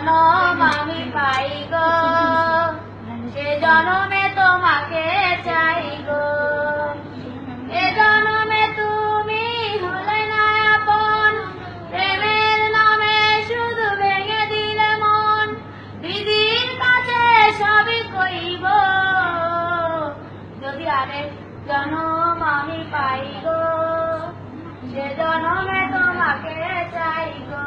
জনম আমি পাই গো সে জনমে তোমাকে চাই গো এ জনমে তুমি হলে না আপন। প্রেমের নামে শুধু ভেঙে দিলে মন। দিদির কাছে সবই কইব। যদি আরে জনম আমি পাই গো সে জনমে তোমাকে চাই গো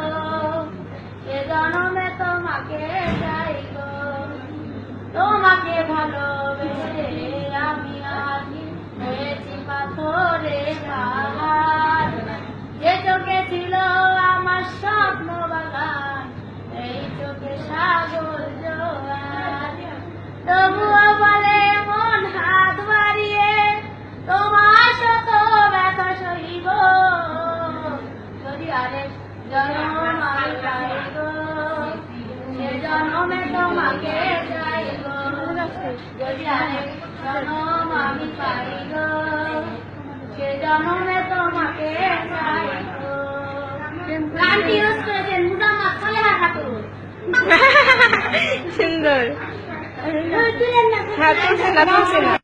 জন্মে তোমাকে চাই গো যদি আরেক জন্ম আমি পাই সে জন্মে তোমাকে চাই গানটি ইউজ করেছেন মুদা মাথালে হাঁটুন সুন্দর তুলেন না